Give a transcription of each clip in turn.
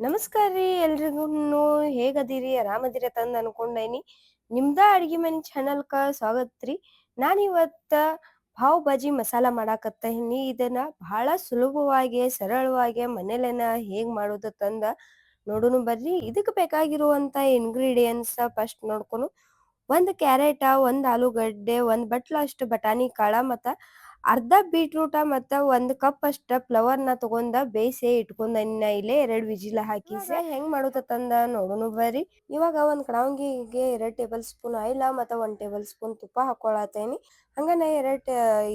ನಮಸ್ಕಾರ ರೀ ಎಲ್ರಿಗೂ. ಹೇಗದಿರಿ? ಆರಾಮದಿರಿ ತಂದ್ ಅನ್ಕೊಂಡೇನಿ. ನಿಮ್ದ ಅಡ್ಗಿ ಮನೆ ಚಾನಲ್ಕ ಸ್ವಾಗತ ರೀ. ನಾನಿವತ್ತ ಪಾವ್ ಬಾಜಿ ಮಸಾಲ ಮಾಡಾಕತ್ತೀನಿ. ಇದನ್ನ ಬಹಳ ಸುಲಭವಾಗಿ, ಸರಳವಾಗಿ ಮನೇಲೆನ ಹೇಗ್ ಮಾಡೋದು ತಂದ ನೋಡೋನು ಬರ್ರಿ. ಇದಕ್ಕೆ ಬೇಕಾಗಿರುವಂತ ಇಂಗ್ರೀಡಿಯೆಂಟ್ಸ್ ಫಸ್ಟ್ ನೋಡ್ಕೊನು. ಒಂದ್ ಕ್ಯಾರೆಟ್, ಒಂದ್ ಆಲೂಗಡ್ಡೆ, ಒಂದ್ ಬಟ್ಲಷ್ಟು ಬಟಾಣಿ, ಕಾಳ ಮತ್ತ ಅರ್ಧ ಬೀಟ್ರೂಟ ಮತ್ತ ಒಂದ್ ಕಪ್ ಅಷ್ಟ ಫ್ಲವರ್ನ ತಗೊಂಡ ಬೇಯಿಸಿ ಇಟ್ಕೊಂಡ ಇಲ್ಲೇ ಎರಡ್ ವಿಜಿಲ ಹಾಕಿ ಹೆಂಗ್ ಮಾಡುತ್ತಂದ ನೋಡೋಣ ಬರ್ರಿ. ಇವಾಗ ಒಂದ್ ಕಡಾವಂಗಿಗೆ ಎರಡ್ ಟೇಬಲ್ ಸ್ಪೂನ್ ಆಯಿಲ್ ಮತ್ತ ಒಂದ್ ಟೇಬಲ್ ಸ್ಪೂನ್ ತುಪ್ಪ ಹಾಕೊಳತೇನಿ ಹಂಗನ ಎರಡ್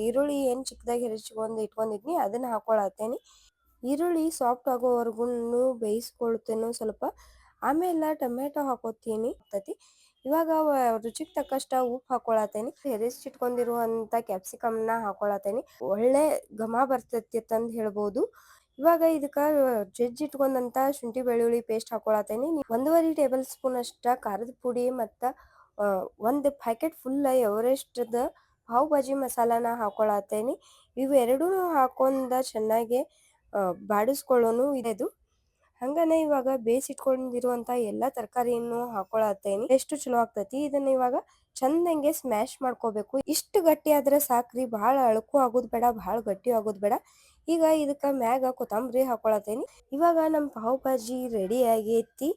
ಈರುಳ್ಳಿ ಏನ್ ಚಿಕ್ಕದಾಗಿ ಹೆರಚ್ಕೊಂಡ್ ಇಟ್ಕೊಂಡಿದ್ನಿ ಅದನ್ನ ಹಾಕೊಳತೇನಿ ಈರುಳ್ಳಿ ಸಾಫ್ಟ್ ಆಗೋವರೆಗೂ ಬೇಯಿಸ್ಕೊಳ್ತೇನೆ ಸ್ವಲ್ಪ. ಆಮೇಲೆ ಟೊಮೆಟೊ ಹಾಕೋತೀನಿ. ಇವಾಗ ರುಚಿಗೆ ತಕ್ಕಷ್ಟ ಉಪ್ಪು ಹಾಕೊಳತೇನಿ ಹೆರಿಸಿಟ್ಕೊಂಡಿರುವಂತ ಕ್ಯಾಪ್ಸಿಕಮ್ನ ಹಾಕೊಳತೇನಿ ಒಳ್ಳೆ ಘಮ ಬರ್ತೈತಿ ಅಂತ ಹೇಳ್ಬೋದು. ಇವಾಗ ಇದಕ್ಕ ಜಜ್ಜಿಟ್ಕೊಂಡಂತ ಶುಂಠಿ ಬೆಳ್ಳುಳ್ಳಿ ಪೇಸ್ಟ್ ಹಾಕೊಳತೇನಿ ಒಂದೂವರೆ ಟೇಬಲ್ ಸ್ಪೂನ್ ಅಷ್ಟ ಖಾರದ ಪುಡಿ ಮತ್ತ ಒಂದು packet full Everest pav bhaji ಮಸಾಲಾನ ಹಾಕೊಳತೇನಿ ಇವೆರಡೂ ಹಾಕೊಂಡ ಚೆನ್ನಾಗಿ ಬಾಡಿಸ್ಕೊಳ್ಳೋನು ಇದು ಹಂಗನೆ ಇವಾಗ ಬೇಯಿಸಿಟ್ಕೊಂಡಿರುವಂತ ಎಲ್ಲಾ ತರಕಾರಿಯನ್ನು ಹಾಕೊಳತ್ತೇನಿ. ಎಷ್ಟು ಚಲೋ ಆಗ್ತೈತಿ? ಇದನ್ನ ಇವಾಗ ಚಂದಂಗೆ ಸ್ಮ್ಯಾಶ್ ಮಾಡ್ಕೋಬೇಕು. ಇಷ್ಟು ಗಟ್ಟಿ ಆದ್ರೆ ಸಾಕ್ರಿ. ಬಹಳ ಅಳಕು ಆಗೋದ್ ಬೇಡ ಬಹಳ ಗಟ್ಟಿ ಆಗೋದ್ ಬೇಡ. ಈಗ ಇದಕ್ಕ ಮ್ಯಾಗ ಕೊತ್ತಂಬರಿ ಹಾಕೊಳತೇನಿ ಇವಾಗ ನಮ್ ಪಾವ್ ಭಾಜಿ ರೆಡಿ ಆಗೈತಿ